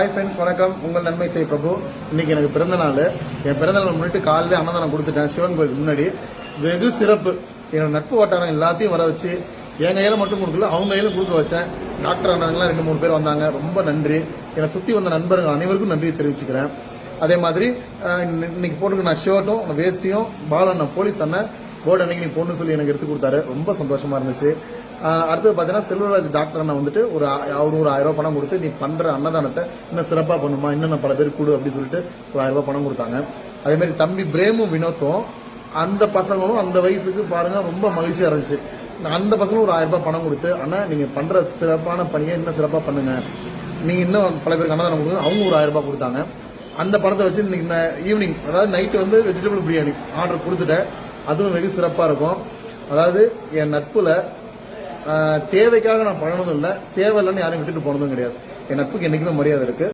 Hi friends வணக்கம். உங்கள் நன்மை செய் பிரபு. இன்னைக்கு எனக்கு பிறந்த நாள். என் பிறந்த நாள் முன்னிட்டு காலையில் அன்னதானம் கொடுத்துட்டேன். சிவன் கோயிலுக்கு முன்னாடி. வெகு சிறப்பு. என்னோட நட்பு வட்டாரம் எல்லாத்தையும் வர வச்சு என் கையில் மட்டும் கொடுக்கல அவங்க கையிலும் கொடுக்க வச்சேன். டாக்டர் அண்ணாங்களாம் ரெண்டு மூணு பேர் வந்தாங்க. ரொம்ப நன்றி. என்னை சுற்றி வந்த நண்பர்கள் அனைவருக்கும் நன்றி தெரிவிச்சுக்கிறேன். அதே மாதிரி இன்னைக்கு போட்டுருக்க நான் ஷர்ட்டும் வேஸ்டியும் பால் அண்ணன் போலீஸ் அண்ணன் போர்டு அன்னைக்கு நீ பொண்ணு சொல்லி எனக்கு எடுத்து கொடுத்தாரு. ரொம்ப சந்தோஷமா இருந்துச்சு. அடுத்தது பார்த்தீங்கன்னா செல்வராஜ் டாக்டர் அண்ணா வந்துட்டு ஒரு அவர் ஒரு ஆயிரம் ரூபாய் பணம் கொடுத்து நீ பண்ற அன்னதானத்தை இன்னும் சிறப்பாக பண்ணுமா இன்னும் பல பேர் கொடு அப்படின்னு சொல்லிட்டு ஒரு ஆயிரம் ரூபாய் பணம் கொடுத்தாங்க. அதே மாதிரி தம்பி பிரேமும் வினோத்தும் அந்த பசங்களும் அந்த வயசுக்கு பாருங்க ரொம்ப மகிழ்ச்சியா இருந்துச்சு. அந்த பசங்களும் ஒரு ஆயிரம் ரூபாய் பணம் கொடுத்து அண்ணா நீங்க பண்ற சிறப்பான பணியை இன்னும் சிறப்பாக பண்ணுங்க. நீங்க இன்னும் பல பேருக்கு அன்னதானம் கொடுங்க. அவங்க ஒரு ஆயிரம் ரூபாய் கொடுத்தாங்க. அந்த பணத்தை வச்சு இன்னைக்கு ஈவினிங் அதாவது நைட்டு வந்து வெஜிடபிள் பிரியாணி ஆர்டர் கொடுத்துட்டேன். அதுவும் வெகு சிறப்பாக இருக்கும். அதாவது என் நட்புல தேவைக்காக நான் பண்ணணும் இல்லை. தேவையில்லைன்னு யாரையும் விட்டுட்டு போனதும் கிடையாது. என் நட்புக்கு என்றைக்குமே மரியாதை இருக்குது